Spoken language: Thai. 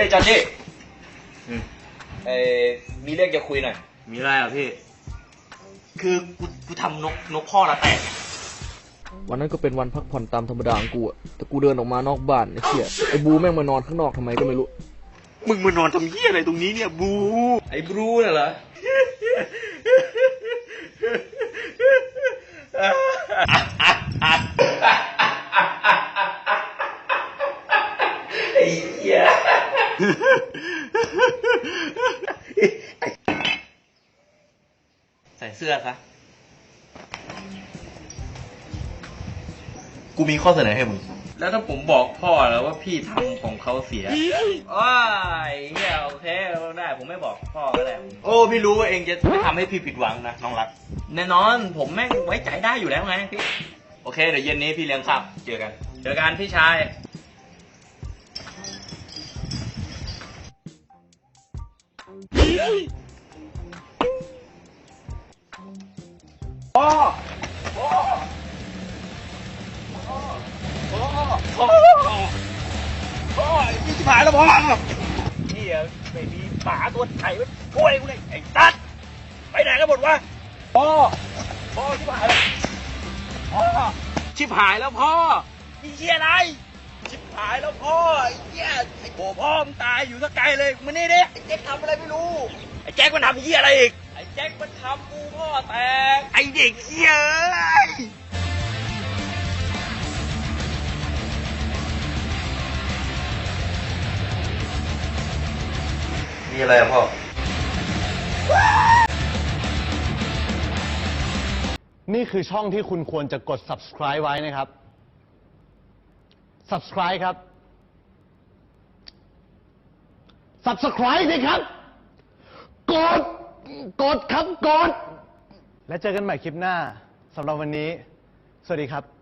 ฮ้ยจันนี่อืม เอ้ยมีเรื่องจะคุยหน่อย มีอะไรอะพี่ คือกูกูทำนกนกพ่อละแตก วันนั้นก็เป็นวันพักผ่อนตามธรรมดาของกูอะแต่กูเดินออกมานอกบ้านไอ้เหี้ยไอ้บูแม่งมานอนข้างนอกทำไมก็ไม่รู้ มึงมานอนทำเหี้ยอะไรตรงนี้เนี่ยบู ไอ้บรูน่ะเหรอไใส่เสื้อซะ กูมีข้อเสนอให้มึง แล้วถ้าผมบอกพ่อแล้วว่าพี่ทำของเขาเสียว้ายเฮียโอเคได้ ผมไม่บอกพ่อก็ได้ โอ้ พี่รู้ว่าเองจะไม่ทำให้พี่ผิดหวังนะน้องรัก แน่นอน ผมแม่งไว้ใจได้อยู่แล้วไงพี่ โอเค เดี๋ยวเย็นนี้พี่เลี้ยงข้าวเจอกัน เจอกันพี่ชาย พี่ชิบหายแล้วพ่อนี่อะไม่มีหมาตัวไถ่มันช่วยกูเลยไอ้ตัดไปไหนกันหมดวะพ่อพ่อชิบหายแล้วพ่อชิบหายแล้วพ่อมีเหี้ยอะไร ชิบหายแล้วพ่อไอ้เหี้ยไอ้โบพ่อมึงตายอยู่สักไกลเลยมึงนี่ดิไอ้แจ็คทำอะไรไม่รู้ ไอ้แจ็คมันทำเหี้ยอะไรอีก ไอ้แจ็คมันทำกูพ่อแตก ไอ้เด็กเหี้ยเอ้ยมีอะไรอะพ่อ นี่คือช่องที่คุณควรจะกด subscribe ไว้นะครับ subscribe ครับ subscribe สิครับ กด กดครับ กด และเจอกันใหม่คลิปหน้าสำหรับวันนี้ สวัสดีครับ